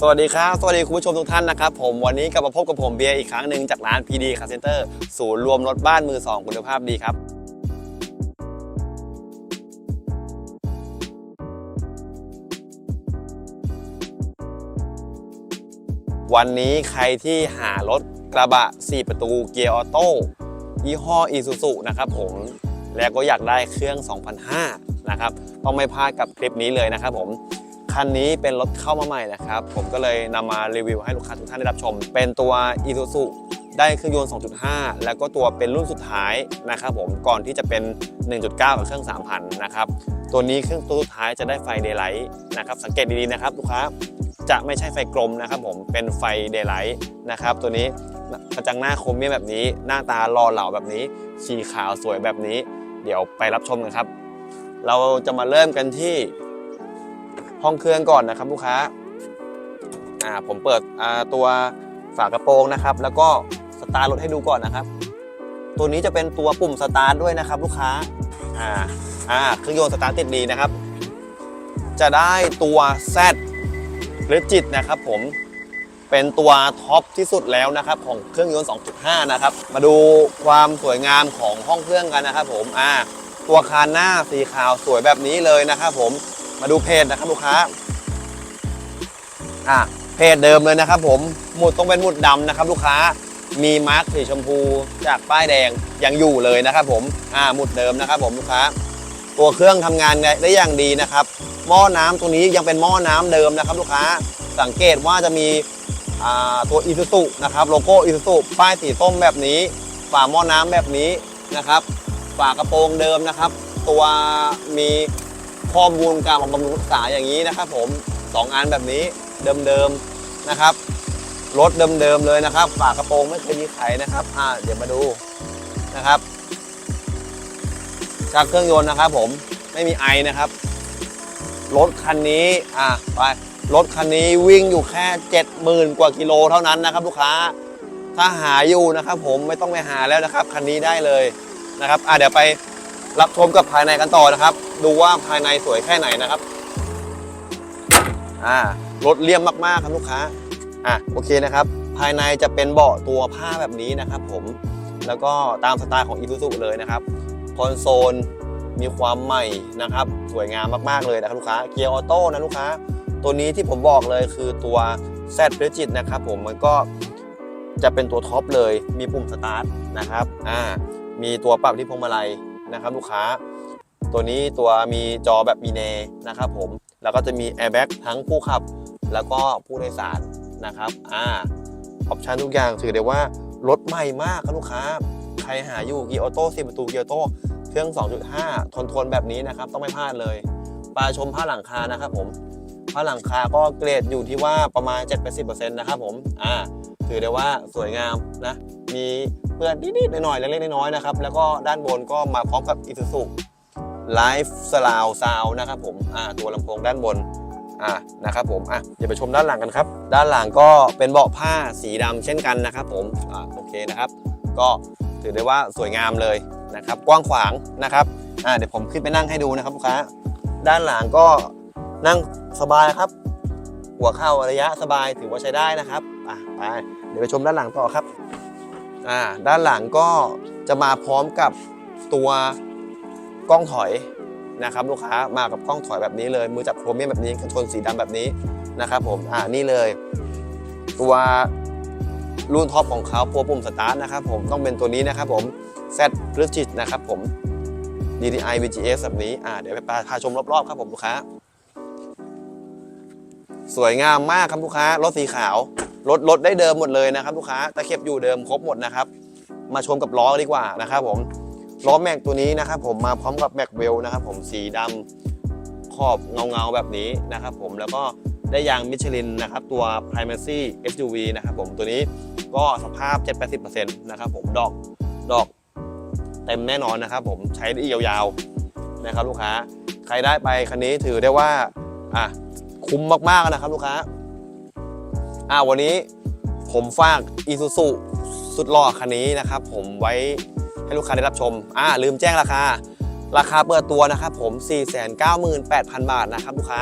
สวัสดีครับ สวัสดีคุณผู้ชมทุกท่านนะครับผมวันนี้กลับมาพบกับผมเบียร์อีกครั้งหนึ่งจากร้าน PD Car Center ศูนย์รวมรถบ้านมือ2คุณภาพดีครับ วันนี้ใครที่หารถกระบะ 4 ประตูเกียร์ออโต้ยี่ห้อ Isuzu นะครับผมแล้วก็อยากได้เครื่อง 2005นะครับต้องไม่พลาดกับคลิปนี้เลยนะครับผม คันนี้เป็นรถเข้ามาใหม่นะครับ ผมก็เลยนำมารีวิวให้ลูกค้าทุกท่านได้รับชม เป็นตัว Isuzu ได้เครื่องยนต์ 2.5 แล้วก็ตัวเป็นรุ่นสุดท้ายนะครับผม ก่อนที่จะเป็น 1.9 กับเครื่อง 3,000 นะครับ ตัวนี้เครื่องตัวสุดท้ายจะได้ไฟเดย์ไลท์นะครับ สังเกตดีๆนะครับลูกค้า จะไม่ใช่ไฟกลมนะครับผม เป็นไฟเดย์ไลท์นะครับ ตัวนี้กระจังหน้าคมเมียแบบนี้ หน้าตาหล่อเหลาแบบนี้ สีขาวสวยแบบนี้ เดี๋ยวไปรับชมกันครับ เราจะมาเริ่มกันที่ ห้องเครื่องก่อนนะครับลูกค้าอ่าผมเปิดอ่าตัวฝากระโปรงนะครับ แล้วก็สตาร์ทรถให้ดูก่อนนะครับ ตัวนี้จะเป็นตัวปุ่มสตาร์ทด้วยนะครับ ลูกค้าอ่าอ่าเครื่องยนต์สตาร์ทติดดีนะครับ จะได้ตัว Z หรือจิตนะครับ ผมเป็นตัวท็อปที่สุดแล้วนะครับของเครื่องยนต์ 2.5 นะครับ มาดูความสวยงามของห้องเครื่องกันนะครับ ผมอ่าตัวคานหน้าสีขาวสวยแบบนี้เลยนะครับ ผม มาดูเพจนะครับลูกค้า อะเพจเดิมเลยนะครับ ผมหมุดต้องเป็นหมุดดำนะครับ ลูกค้ามีมาร์กสีชมพูจากป้ายแดงยังอยู่เลยนะครับ ผมอ่าหมุดเดิมนะครับ ผมลูกค้า ตัวเครื่องทำงานได้อย่างดีนะครับ หม้อน้ำตัวนี้ยังเป็นหม้อน้ำเดิมนะครับ ลูกค้าสังเกตว่าจะมีอ่าตัวอีซูซุนะครับโลโก้อีซูซุป้ายสีส้มแบบนี้ ฝาหม้อน้ำแบบนี้นะครับ ฝากระโปรงเดิมนะครับ ตัวมี ข้อมูลการบำรุงรักษาอย่างนี้นะครับ ผมสองอันแบบนี้เดิมๆนะครับรถเดิมๆเลยนะครับฝากระโปรงไม่เคยมีไขนะครับอ่าเดี๋ยวมาดูนะครับจากเครื่องยนต์นะครับ ผมไม่มีไอนะครับรถคันนี้อะไปรถคันนี้วิ่งอยู่แค่ 70,000 กว่ากิโลเท่านั้นนะครับ ลูกค้า ถ้าหาอยู่นะครับ ผมไม่ต้องไปหาแล้วนะครับ คันนี้ได้เลยนะครับอะเดี๋ยวไป รับชมกับภายในกันต่อนะครับ ดูว่าภายในสวยแค่ไหนนะครับอ่ารถเลี่ยมมากๆครับลูกค้าอะโอเคนะครับ ภายในจะเป็นเบาะตัวผ้าแบบนี้นะครับ ผมแล้วก็ตามสไตล์ของอี u z u เลยนะครับคอนโซลมีความใหม่นะครับ สวยงามมากๆเลยนะครับลูกค้าเกียร์ออโต้นะลูกค้า ตัวนี้ที่ผมบอกเลยคือตัว Z p r e g i t นะครับ ผมมันก็จะเป็นตัวท็อปเลยมีปุ่มสตาร์ทนะครับอ่ามีตัวปรับที่พวงมาลัย นะครับลูกค้า ตัวนี้ตัวมีจอแบบมีเนนะครับผม แล้วก็จะมีแอร์แบ็กทั้งผู้ขับ แล้วก็ผู้โดยสารนะครับ อ่า ออปชันทุกอย่างถือได้ว่ารถใหม่มากครับลูกค้า ใครหาอยู่เกียร์ออโต้4ประตูเกียร์ออโต้เครื่อง 2.5 ทนทนแบบนี้นะครับ ต้องไม่พลาดเลยปลาชมผ้าหลังคานะครับผมผ้าหลังคาก็เกรดอยู่ที่ว่าประมาณ 7-10%นะครับผม อ่า ถือได้ว่าสวยงามนะ มี เปื้อนนิดๆหน่อยๆเล็กๆน้อยๆนะครับแล้วก็ด้านบนก็มาพร้อมกับ Isuzu Live Surround Sound นะครับผมอ่าตัวลำโพงด้านบนอ่านะครับผมอะเดี๋ยวไปชมด้านหลังกันครับ ด้านหลังก็เป็นเบาะผ้าสีดำเช่นกันนะครับผมอ่าโอเคนะครับ ก็ถือได้ว่าสวยงามเลยนะครับ กว้างขวางนะครับอ่าเดี๋ยวผมขึ้นไปนั่งให้ดูนะครับลูกค้า ด้านหลังก็นั่งสบายครับ หัวเข่าระยะสบายถือว่าใช้ได้นะครับอะไปเดี๋ยวไปชมด้านหลังต่อครับ อ่าด้านหลังก็จะมาพร้อมกับตัวกล้องถอยนะครับลูกค้ามากับกล้องถอยแบบนี้เลย มือจับโครเมียมแบบนี้กันชนสีดำแบบนี้นะครับผมอ่านี่เลย ตัวรุ่นท็อปของเขาตัวปุ่มสตาร์ทนะครับผมต้องเป็นตัวนี้นะครับผม Z r i g i d นะครับผม DDI VGS แบบนี้อ่าเดี๋ยวไปพาชมรอบๆครับผมลูกค้า สวยงามมากครับลูกค้ารถสีขาว รถรถได้เดิมหมดเลยนะครับลูกค้าตะเข็บอยู่เดิมครบหมดนะครับ มาชมกับล้อดีกว่านะครับผมล้อแม็กตัวนี้นะครับผมมาพร้อมกับแม็กเวลนะครับผมสีดำขอบเงาเงาๆแบบนี้นะครับผมแล้วก็ได้ยางมิชลินนะครับตัว Primacy SUV นะครับผมตัวนี้ก็สภาพ 7-80%นะครับผมดอกดอกเต็มแน่นอนนะครับผมใช้ได้ยาวๆนะครับลูกค้า ใครได้ไปคันนี้ถือได้ว่าอะคุ้มมากๆนะครับลูกค้า อ่าวันนี้ผมฝาก Isuzu สุดหล่อคันนี้นะครับ ผมไว้ให้ลูกค้าได้รับชม อ่าลืมแจ้งราคา ราคาเปิดตัวนะครับผม 498,000 บาทนะครับลูกค้า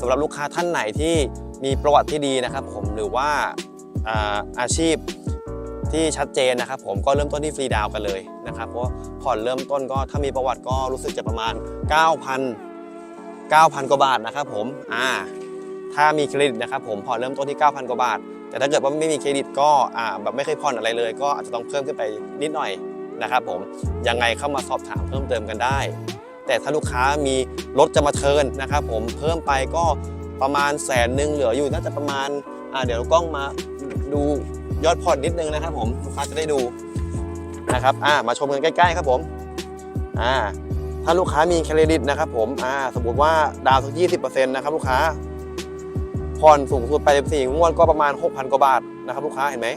สำหรับลูกค้าท่านไหนที่มีประวัติที่ดีนะครับ ผมหรือว่าอาอาชีพที่ชัดเจนนะครับ ผมก็เริ่มต้นที่ฟรีดาวกันเลยนะครับเพราะผ่อนเริ่มต้นก็ถ้ามีประวัติก็รู้สึกจะประมาณ 9,000 9,000 กว่าบาทนะครับผม อ่า ถ้ามีเครดิตนะครับผมผ่อนเริ่มต้นที่ 9,000 กว่าบาท แต่ถ้าเกิดว่าไม่มีเครดิตก็แบบไม่เคยผ่อนอะไรเลย ก็อาจจะต้องเพิ่มขึ้นไปนิดหน่อยนะครับผมยังไงเข้ามาสอบถามเพิ่มเติมกันได้ แต่ถ้าลูกค้ามีรถจะมาเทิร์นนะครับผมเพิ่มไปก็ประมาณแสนหนึ่งเหลืออยู่น่าจะประมาณาเดี๋ยวกล้องมาดูยอดผ่อนนิดนึงนะครับผมลูกค้าจะได้ดูนะครับามาชมกันใกล้ ๆ ครับผมถ้าลูกค้ามีเครดิตนะครับผมสมมติว่าดาวน์สัก20%นะครับลูกค้า ผ่อนสูงสุดไป 14 งวดก็ประมาณ 6,000 กว่าบาทนะครับลูกค้าเห็นไหม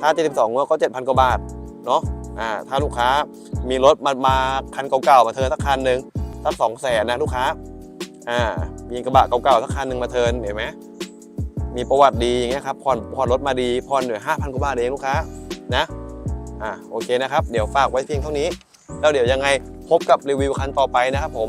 ถ้า 72 งวดก็ 7,000 กว่าบาทเนาะอ่าถ้าลูกค้ามีรถมามาคันเก่าๆมาเทินสักคันหนึ่งสักสองแสนนะลูกค้าอ่ามีกระบะเก่าๆสักคันหนึ่งมาเทินเห็นไหมมีประวัติดีอย่างเงี้ยครับผ่อนผ่อนรถมาดีผ่อนเหลือ5,000 กว่าบาทเองลูกค้านะอ่าโอเคนะครับ เดี๋ยวฝากไว้เพียงเท่านี้ แล้วเดี๋ยวยังไงพบกับรีวิวคันต่อไปนะครับผม